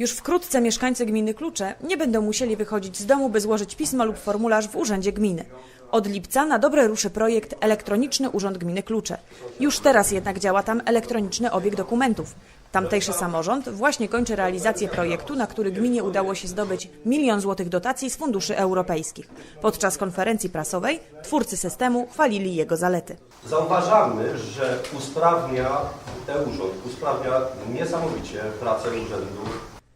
Już wkrótce mieszkańcy gminy Klucze nie będą musieli wychodzić z domu, by złożyć pismo lub formularz w urzędzie gminy. Od lipca na dobre ruszy projekt Elektroniczny Urząd Gminy Klucze. Już teraz jednak działa tam elektroniczny obieg dokumentów. Tamtejszy samorząd właśnie kończy realizację projektu, na który gminie udało się zdobyć milion złotych dotacji z funduszy europejskich. Podczas konferencji prasowej twórcy systemu chwalili jego zalety. Zauważamy, że usprawnia e-urząd, usprawnia niesamowicie pracę urzędu.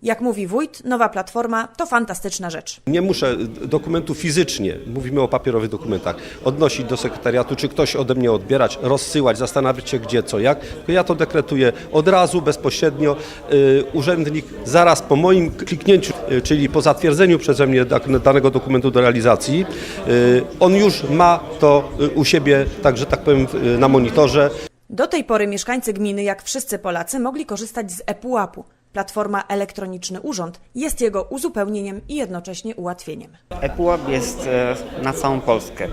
Jak mówi wójt, nowa platforma to fantastyczna rzecz. Nie muszę dokumentu fizycznie, mówimy o papierowych dokumentach, odnosić do sekretariatu, czy ktoś ode mnie odbierać, rozsyłać, zastanawiać się gdzie, co, jak. Tylko ja to dekretuję od razu, bezpośrednio. Y, Urzędnik zaraz po moim kliknięciu, y, czyli po zatwierdzeniu przeze mnie danego dokumentu do realizacji, y, on już ma to u siebie, także tak powiem, na monitorze. Do tej pory mieszkańcy gminy, jak wszyscy Polacy, mogli korzystać z ePUAP-u. Platforma Elektroniczny Urząd jest jego uzupełnieniem i jednocześnie ułatwieniem. ePUAP jest e, na całą Polskę.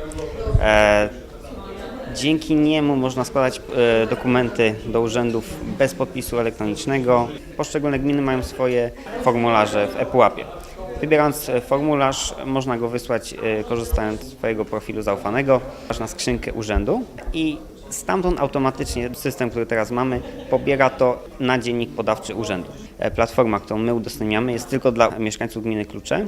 E, Dzięki niemu można składać e, dokumenty do urzędów bez podpisu elektronicznego. Poszczególne gminy mają swoje formularze w ePUAPie. Wybierając formularz, można go wysłać korzystając z swojego profilu zaufanego aż na skrzynkę urzędu i stamtąd automatycznie system, który teraz mamy, pobiera to na dziennik podawczy urzędu. E, Platforma, którą my udostępniamy jest tylko dla mieszkańców gminy Klucze.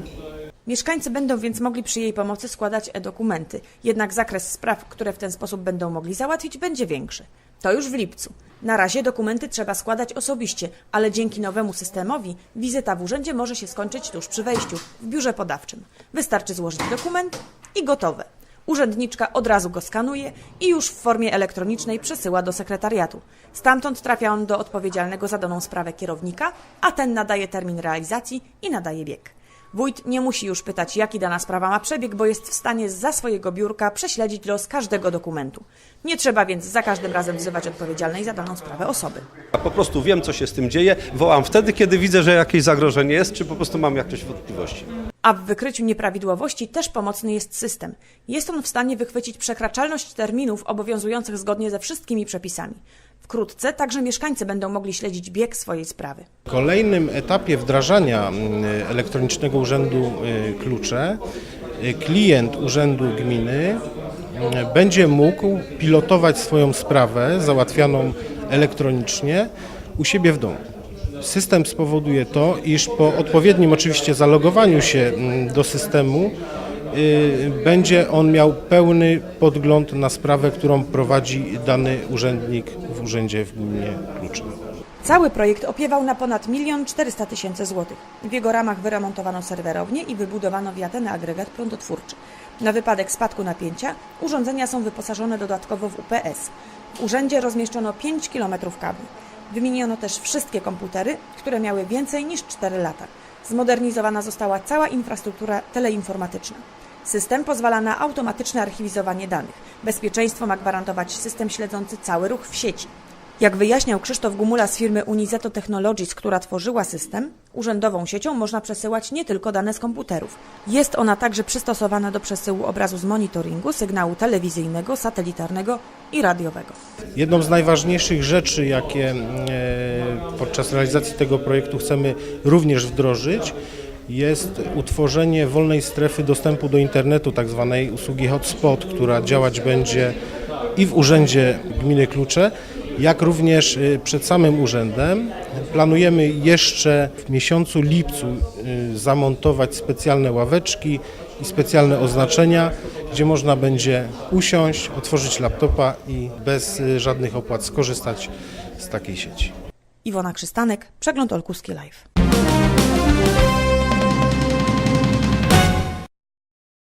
Mieszkańcy będą więc mogli przy jej pomocy składać e-dokumenty, jednak zakres spraw, które w ten sposób będą mogli załatwić, będzie większy. To już w lipcu. Na razie dokumenty trzeba składać osobiście, ale dzięki nowemu systemowi wizyta w urzędzie może się skończyć tuż przy wejściu, w biurze podawczym. Wystarczy złożyć dokument i gotowe. Urzędniczka od razu go skanuje i już w formie elektronicznej przesyła do sekretariatu. Stamtąd trafia on do odpowiedzialnego za daną sprawę kierownika, a ten nadaje termin realizacji i nadaje bieg. Wójt nie musi już pytać, jaki dana sprawa ma przebieg, bo jest w stanie za swojego biurka prześledzić los każdego dokumentu. Nie trzeba więc za każdym razem wzywać odpowiedzialnej za daną sprawę osoby. Ja po prostu wiem, co się z tym dzieje, wołam wtedy, kiedy widzę, że jakieś zagrożenie jest, czy po prostu mam jakieś wątpliwości. A w wykryciu nieprawidłowości też pomocny jest system. Jest on w stanie wychwycić przekraczalność terminów obowiązujących zgodnie ze wszystkimi przepisami. Wkrótce także mieszkańcy będą mogli śledzić bieg swojej sprawy. W kolejnym etapie wdrażania mm, elektronicznego urzędu y, klucze y, klient urzędu gminy y, będzie mógł pilotować swoją sprawę załatwianą elektronicznie u siebie w domu. System spowoduje to, iż po odpowiednim oczywiście zalogowaniu się mm, do systemu będzie on miał pełny podgląd na sprawę, którą prowadzi dany urzędnik w urzędzie w gminie Klucze. Cały projekt opiewał na ponad 1 400 tysięcy złotych. W jego ramach wyremontowano serwerownię i wybudowano wiatany agregat prądotwórczy. Na wypadek spadku napięcia urządzenia są wyposażone dodatkowo w UPS. W urzędzie rozmieszczono 5 km kabli. Wymieniono też wszystkie komputery, które miały więcej niż 4 lata. Zmodernizowana została cała infrastruktura teleinformatyczna. System pozwala na automatyczne archiwizowanie danych. Bezpieczeństwo ma gwarantować system śledzący cały ruch w sieci. Jak wyjaśniał Krzysztof Gumula z firmy Unizeto Technologies, która tworzyła system, urzędową siecią można przesyłać nie tylko dane z komputerów. Jest ona także przystosowana do przesyłu obrazu z monitoringu, sygnału telewizyjnego, satelitarnego i radiowego. Jedną z najważniejszych rzeczy, jakie e, podczas realizacji tego projektu chcemy również wdrożyć, jest utworzenie wolnej strefy dostępu do internetu, tak zwanej usługi hotspot, która działać będzie i w Urzędzie Gminy Klucze, jak również e, przed samym urzędem. Planujemy jeszcze w miesiącu lipcu e, zamontować specjalne ławeczki i specjalne oznaczenia, gdzie można będzie usiąść, otworzyć laptopa i bez e, żadnych opłat skorzystać z takiej sieci. Iwona Krzystanek, Przegląd Olkuski Live.